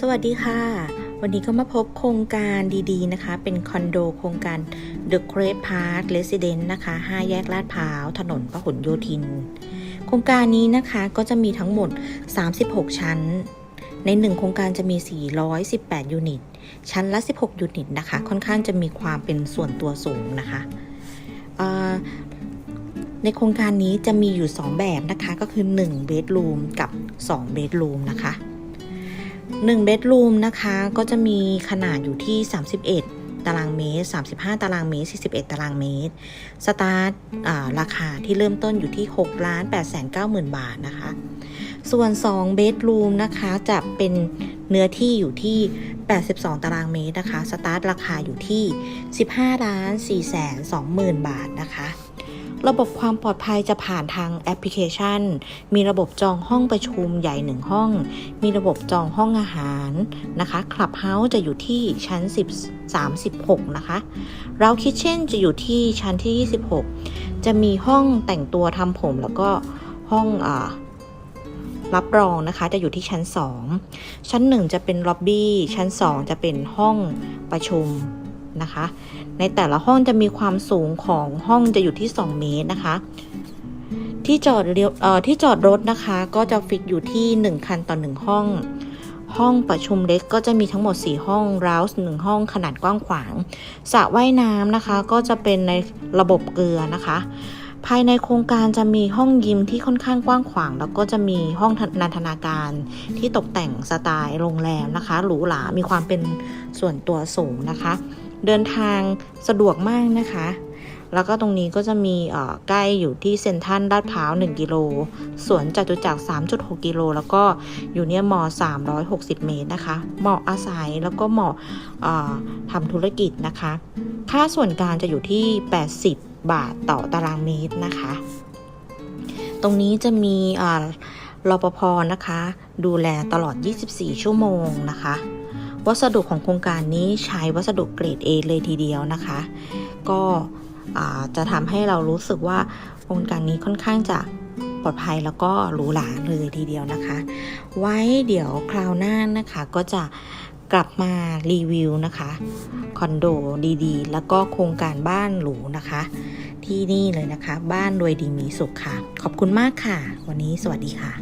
สวัสดีค่ะ วันนี้ก็มาพบโครงการดีๆนะคะ เป็นคอนโดโครงการ The Great Park Residence นะคะ 5 แยกลาดพร้าว ถนนพหลโยธิน โครงการนี้นะคะก็จะมีทั้งหมด 36 ชั้น ใน 1 โครงการจะมี 418 ยูนิต ชั้นละ 16 ยูนิตนะคะ ค่อนข้างจะมีความเป็นส่วนตัวสูงนะคะในโครงการนี้จะมีอยู่ 2 แบบนะคะ ก็คือ 1 bedroom กับ 2 bedroom นะคะ 1 bedroom นะคะ ก็จะมีขนาดอยู่ที่ 31 ตารางเมตร 35 ตารางเมตร 41 ตารางเมตร สตาร์ทราคาที่เริ่มต้นอยู่ที่6ล้าน8 9 0 0 0 0บาทนะคะ ส่วน 2 bedroom นะคะจะเป็นเนื้อที่อยู่ที่ 82 ตารางเมตรนะคะ สตาร์ทราคาอยู่ที่ 15ล้าน4แสน20,000บาทนะคะ ระบบความปลอดภัยจะผ่านทางแอปพลิเคชัน มีระบบจองห้องประชุมใหญ่1ห้อง มีระบบจองห้องอาหารนะคะคลับเฮาส์จะอยู่ที่ชั้น 10 36 นะคะ เราคิทเช่นจะอยู่ที่ชั้นที่ 26 จะมีห้องแต่งตัวทำผมแล้วก็ห้องอรับรองนะคะจะอยู่ที่ชั้น 2 ชั้น 1 จะเป็นล็อบบี้ ชั้น 2 จะเป็นห้องประชุม นะคะ ในแต่ละห้องจะมีความสูงของห้องจะอยู่ที่ 2 เมตรนะคะ ที่จอดเรียวเอ่อที่จอดรถนะคะ ก็จะฟิกอยู่ที่ 1 คันต่อ 1 ห้อง ห้องประชุมเล็กก็จะมีทั้งหมด 4 ห้องราวส์หนึ่งห้องขนาดกว้างขวางสระว่ายน้ำนะคะ ก็จะเป็นในระบบเกลือนะคะภายในโครงการจะมีห้องยิมที่ค่อนข้างกว้างขวาง แล้วก็จะมีห้องนันทนาการที่ตกแต่งสไตล์โรงแรมนะคะหรูหรา มีความเป็นส่วนตัวสูงนะคะ เดินทางสะดวกมากนะคะ แล้วก็ตรงนี้ก็จะมีใกล้อยู่ที่เซ็นทรัลลาดพร้าว 1 กิโล สวนจตุจักร 3.6 กิโล แล้วก็อยู่เนี่ยมอ 360 เมตรนะคะ เหมาะอาศัยแล้วก็เหมาะทำธุรกิจนะคะ ค่าส่วนกลางจะอยู่ที่ 80 บาทต่อตารางเมตรนะคะ ตรงนี้จะมีเอ่อรปภนะคะ ดูแลตลอด 24 ชั่วโมงนะคะ วัสดุของโครงการนี้ใช้วัสดุเกรด A เลยทีเดียวนะคะ ก็จะทำให้เรารู้สึกว่าโครงการนี้ค่อนข้างจะปลอดภัยแล้วก็หรูหราเลยทีเดียวนะคะ ไว้เดี๋ยวคราวหน้านะคะก็จะกลับมารีวิวนะคะคอนโดดีๆ แล้วก็โครงการบ้านหรูนะคะ ที่นี่เลยนะคะ บ้านรวยดีมีสุขค่ะ ขอบคุณมากค่ะ วันนี้สวัสดีค่ะ